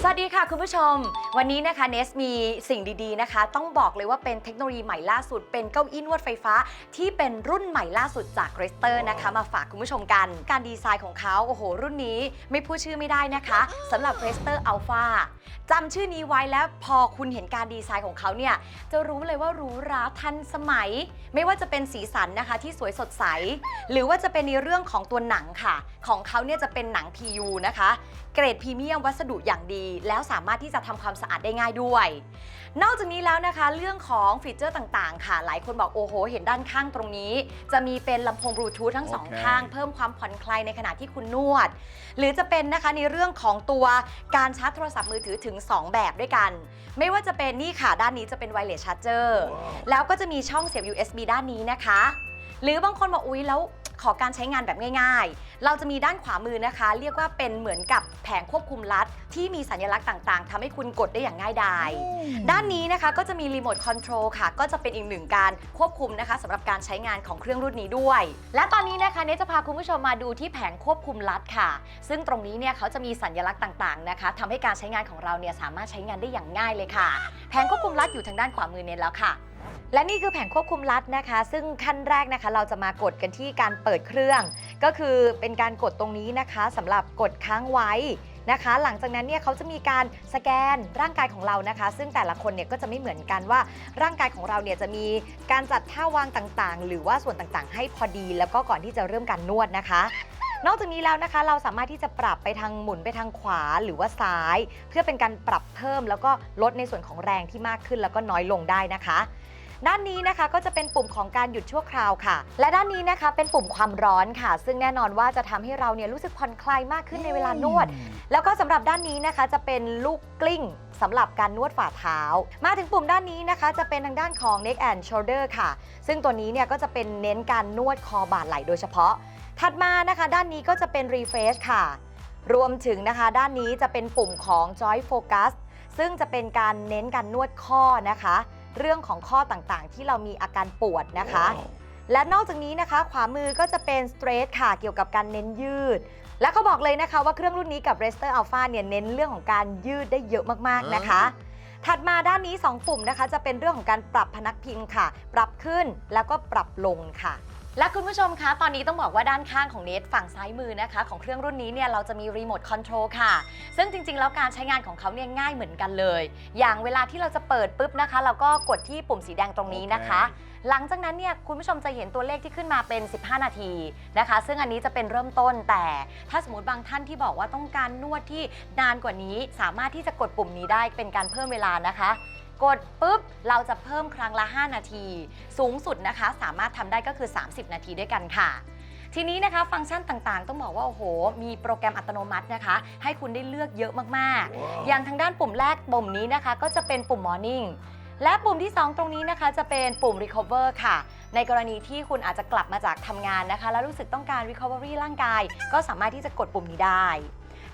สวัสดีค่ะคุณผู้ชม วันนี้นะคะเนสมีสิ่งดีๆนะคะ ต้องบอกเลยว่าเป็นเทคโนโลยีใหม่ล่าสุด เป็นเก้าอี้นวดไฟฟ้า ที่เป็นรุ่นใหม่ล่าสุดจาก r e s t e r นะคะ มาฝากคุณผู้ชมกัน การดีไซน์ของเขาโอ้โห รุ่นนี้ไม่พูดชื่อไม่ได้นะคะสำหรับ r e s t e r Alpha จำชื่อนี้ไว้แล้วพอคุณเห็นการดีไซน์ของเขาเนี่ยจะรู้เลยว่าหรูหราทันสมัย ไม่ว่าจะเป็นสีสันนะคะที่สวยสดใส หรือว่าจะเป็นในเรื่องของตัวหนังค่ะ ของเขาเนี่ยจะเป็นหนัง PU นะคะ เกรดพรีเมียมวัสดุอย่างดีแล้วสามารถที่จะทำความสะอาดได้ง่ายด้วย นอกจากนี้แล้วนะคะ เรื่องของฟีเจอร์ต่างๆ ค่ะ หลายคนบอกโอ้โห เห็นด้านข้างตรงนี้ จะมีเป็นลำโพงบลูทูธทั้งสองโอเคข้าง เพิ่มความผ่อนคลายในขณะที่คุณนวด หรือจะเป็นนะคะในเรื่องของตัวการชาร์จโทรศัพท์มือถือถึง 2 แบบด้วยกัน ไม่ว่าจะเป็นนี่ค่ะด้านนี้จะเป็นไวเลสชาร์จเจอร์แล้วก็จะมีช่องเสียบ USB ด้านนี้นะคะ หรือบางคนบอกอุ๊ยแล้ว ขอการใช้งานแบบง่าย ๆ เราจะมีด้านขวามือนะคะ เรียกว่าเป็นเหมือนกับแผงควบคุมลัด ที่มีสัญลักษณ์ต่างๆทำให้คุณกดได้อย่างง่ายดาย ด้านนี้นะคะก็จะมีรีโมทคอนโทรลค่ะ ก็จะเป็นอีกหนึ่งการควบคุมนะคะสำหรับการใช้งานของเครื่องรุ่นนี้ด้วย และตอนนี้นะคะเนยจะพาคุณผู้ชมมาดูที่แผงควบคุมลัดค่ะ ซึ่งตรงนี้เนี่ยเขาจะมีสัญลักษณ์ต่างๆนะคะทำให้การใช้งานของเราเนี่ยสามารถใช้งานได้อย่างง่ายเลยค่ะ แผงควบคุมลัดอยู่ทางด้านขวามือเนยแล้วค่ะ และนี่คือแผงควบคุมลัดนะคะ ซึ่งขั้นแรกนะคะ เราจะมากดกันที่การเปิดเครื่อง ก็คือเป็นการกดตรงนี้นะคะสำหรับกดค้างไว้นะคะ หลังจากนั้นเนี่ยเขาจะมีการสแกนร่างกายของเรานะคะ ซึ่งแต่ละคนเนี่ยก็จะไม่เหมือนกันว่าร่างกายของเราเนี่ยจะมีการจัดท่าวางต่างๆ หรือว่าส่วนต่างๆ ให้พอดี แล้วก็ก่อนที่จะเริ่มการนวดนะคะ นอกจากนี้แล้วนะคะ เราสามารถที่จะปรับไปทางหมุนไปทางขวาหรือว่าซ้าย เพื่อเป็นการปรับเพิ่มแล้วก็ลดในส่วนของแรงที่มากขึ้นแล้วก็น้อยลงได้นะคะด้านนี้นะคะก็จะเป็นปุ่มของการหยุดชั่วคราวค่ะ และด้านนี้นะคะเป็นปุ่มความร้อนค่ะ ซึ่งแน่นอนว่าจะทำให้เราเนี่ยรู้สึกผ่อนคลายมากขึ้นในเวลานวด แล้วก็สำหรับด้านนี้นะคะจะเป็นลูกกลิ้งสำหรับการนวดฝ่าเท้า มาถึงปุ่มด้านนี้นะคะ จะเป็นทางด้านของ neck and shoulder ค่ะ ซึ่งตัวนี้เนี่ยก็จะเป็นเน้นการนวดคอบ่าไหล่โดยเฉพาะ ถัดมานะคะ ด้านนี้ก็จะเป็น refresh ค่ะ รวมถึงนะคะด้านนี้จะเป็นปุ่มของ joint focus ซึ่งจะเป็นการเน้นการนวดข้อนะคะ เรื่องของข้อต่างๆ ที่เรามีอาการปวดนะคะ และนอกจากนี้นะคะ ขวามือก็จะเป็น straight ค่ะ เกี่ยวกับการเน้นยืด และเขาบอกเลยนะคะว่าเครื่องรุ่นนี้กับ r e s t e r Alpha เนี่ยเน้นเรื่องของการยืดได้เยอะมากๆนะคะ ถัดมาด้านนี้ 2 ปุ่มนะคะ จะเป็นเรื่องของการปรับพนักพิงค่ะ ปรับขึ้นแล้วก็ปรับลงค่ะ และคุณผู้ชมคะ ตอนนี้ต้องบอกว่าด้านข้างของเนทฝั่งซ้ายมือนะคะ ของเครื่องรุ่นนี้เนี่ยเราจะมีรีโมทคอนโทรลค่ะ ซึ่งจริง ๆ แล้วการใช้งานของเขาเนี่ยง่ายเหมือนกันเลย อย่างเวลาที่เราจะเปิดปุ๊บนะคะ เราก็กดที่ปุ่มสีแดงตรงนี้นะคะ หลังจากนั้นเนี่ยคุณผู้ชมจะเห็นตัวเลขที่ขึ้นมาเป็น 15 นาทีนะคะ ซึ่งอันนี้จะเป็นเริ่มต้นแต่ถ้าสมมติบางท่านที่บอกว่าต้องการนวดที่นานกว่านี้ สามารถที่จะกดปุ่มนี้ได้เป็นการเพิ่มเวลานะคะ กดปุ๊บเราจะเพิ่มครั้งละ 5 นาที สูงสุดนะคะ สามารถทำได้ก็คือ 30 นาทีด้วยกันค่ะ ทีนี้นะคะฟังก์ชันต่างๆ ต้องบอกว่า โอ้โห มีโปรแกรมอัตโนมัตินะคะ ให้คุณได้เลือกเยอะมากๆ อย่างทางด้านปุ่มแรกปุ่มนี้นะคะ ก็จะเป็นปุ่ม Morning และปุ่มที่ 2 ตรงนี้นะคะจะเป็นปุ่ม Recover ค่ะ ในกรณีที่คุณอาจจะกลับมาจากทำงานนะคะ แล้วรู้สึกต้องการ Recovery ร่างกาย ก็สามารถที่จะกดปุ่มนี้ได้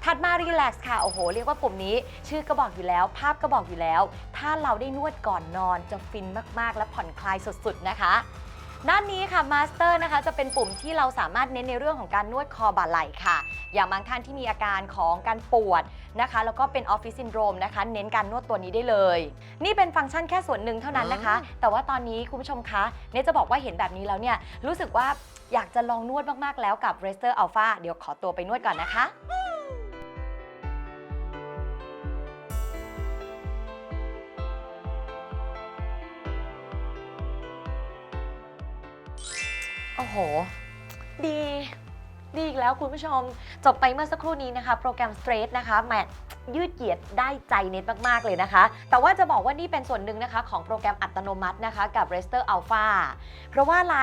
ถัดมา Relax ค่ะ โอ้โห เรียกว่าปุ่มนี้ ชื่อก็บอกอยู่แล้ว ภาพก็บอกอยู่แล้ว ถ้าเราได้นวดก่อนนอนจะฟินมากๆ และผ่อนคลายสุดๆนะคะ ด้านนี้ค่ะ Master นะคะจะเป็นปุ่มที่เราสามารถเน้นในเรื่องของการนวดคอบ่าไหล่ค่ะ อย่างบางท่านที่มีอาการของการปวดนะคะ แล้วก็เป็นออฟฟิศซินโดรมนะคะ เน้นการนวดตัวนี้ได้เลย นี่เป็นฟังก์ชันแค่ส่วนหนึ่งเท่านั้นนะคะ แต่ว่าตอนนี้คุณผู้ชมคะเนี่ยจะบอกว่าเห็นแบบนี้แล้วเนี่ยรู้สึกว่าอยากจะลองนวดมากๆแล้วกับ r e s t e r Alpha เดี๋ยวขอตัวไปนวดก่อนนะคะ โอ้โห ดี ดีอีกแล้วคุณผู้ชม จบไปเมื่อสักครู่นี้นะคะ โปรแกรม Straight นะคะ แมท ยืดเหยียดได้ใจเน็ตมากๆเลยนะคะ แต่ว่าจะบอกว่านี่เป็นส่วนหนึ่งนะคะ ของโปรแกรมอัตโนมัตินะคะ กับ r e s t e r Alpha เพราะว่าอะไร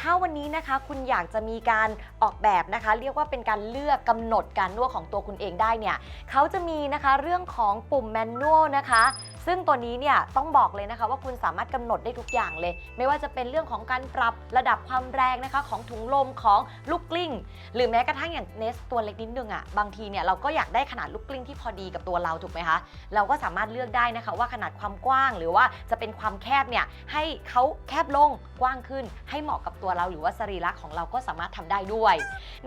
ถ้าวันนี้นะคะคุณอยากจะมีการออกแบบนะคะ เรียกว่าเป็นการเลือกกำหนดการนวดของตัวคุณเองได้เนี่ยเขาจะมีนะคะเรื่องของปุ่มแมนนวลนะคะ ซึ่งตัวนี้เนี่ยต้องบอกเลยนะคะ ว่าคุณสามารถกำหนดได้ทุกอย่างเลย ไม่ว่าจะเป็นเรื่องของการปรับระดับความแรงนะคะ ของถุงลมของลูกกลิ้ง หรือแม้กระทั่งอย่างเนสตัวเล็กนิดนึงอะ่ะบางทีเนี่ยเราก็อยากได้ขนาดลูกกลิ้งที่พอดีดีกับตัวเราถูกไหมคะเราก็สามารถเลือกได้นะคะว่าขนาดความกว้างหรือว่าจะเป็นความแคบเนี่ยให้เขาแคบลงกว้างขึ้น ให้เหมาะกับตัวเราหรือว่าสรีระของเราก็สามารถทำได้ด้วย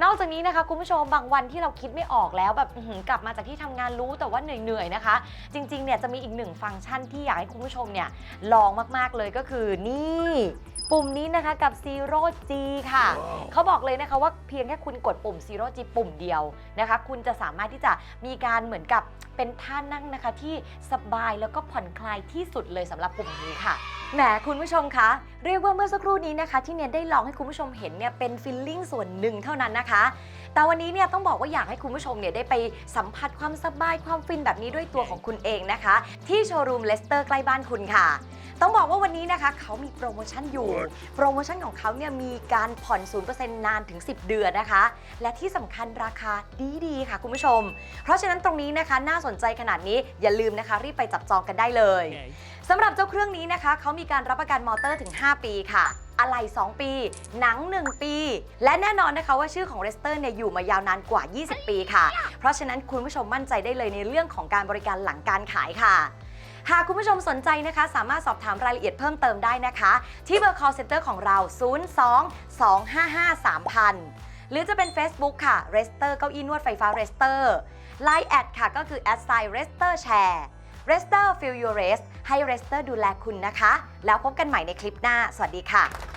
นอกจากนี้นะคะคุณผู้ชมบางวันที่เราคิดไม่ออกแล้วแบบกลับมาจากที่ทำงานรู้แต่ว่าเหนื่อยๆนะคะ จริงๆเนี่ยจะมีอีกหนึ่งฟังก์ชันที่อยากให้คุณผู้ชมเนี่ยลองมากๆเลยก็คือนี่ ปุ่มนี้นะคะกับ Zero G ค่ะ เขาบอกเลยนะคะว่าเพียงแค่คุณกดปุ่ม Zero G ปุ่มเดียวนะคะ คุณจะสามารถที่จะมีการเหมือนกับเป็นท่านั่งนะคะที่สบายแล้วก็ผ่อนคลายที่สุดเลยสำหรับปุ่มนี้ค่ะแหมคุณผู้ชมคะเรียกว่าเมื่อสักครู่นี้นะคะ ที่เนียนได้ลองให้คุณผู้ชมเห็นเนี่ยเป็นฟิลลิ่งส่วนหนึ่งเท่านั้นนะคะ แต่วันนี้เนี่ยต้องบอกว่าอยากให้คุณผู้ชมเนี่ยได้ไปสัมผัสความสบายความฟินแบบนี้ด้วยตัวของคุณเองนะคะ ที่โชว์รูมเลสเตอร์ใกล้บ้านคุณค่ะต้องบอกว่าวันนี้นะคะเขามีโปรโมชั่นอยู่ โปรโมชั่นของเขาเนี่ยมีการผ่อน 0%นานถึง 10 เดือนนะคะ และที่สำคัญราคาดีๆ ค่ะคุณผู้ชม เพราะฉะนั้นตรงนี้นะคะน่าสนใจขนาดนี้อย่าลืมนะคะ รีบไปจับจองกันได้เลยสำหรับเจ้าเครื่องนี้นะคะเขามีการรับประกันมอเตอร์ถึง 5 ปีค่ะ อะไหล่2 ปี หนัง 1 ปี และแน่นอนนะคะว่าชื่อของเรสเตอร์เนี่ยอยู่มายาวนานกว่า 20 ปีค่ะ เพราะฉะนั้นคุณผู้ชมมั่นใจได้เลยในเรื่องของการบริการหลังการขายค่ะหากคุณผู้ชมสนใจนะคะ สามารถสอบถามรายละเอียดเพิ่มเติมได้นะคะ ที่เบอร์ call center ของเรา 02 255 3000 หรือจะเป็น Facebook ค่ะ r e s t e r เก้าอี้นวดไฟฟ้า r e s t e r Line แอดค่ะ ก็คือ a d s i g n r e s t e r share r e s t e r feel your rest ให้ r e s t e r ดูแลคุณนะคะ แล้วพบกันใหม่ในคลิปหน้า สวัสดีค่ะ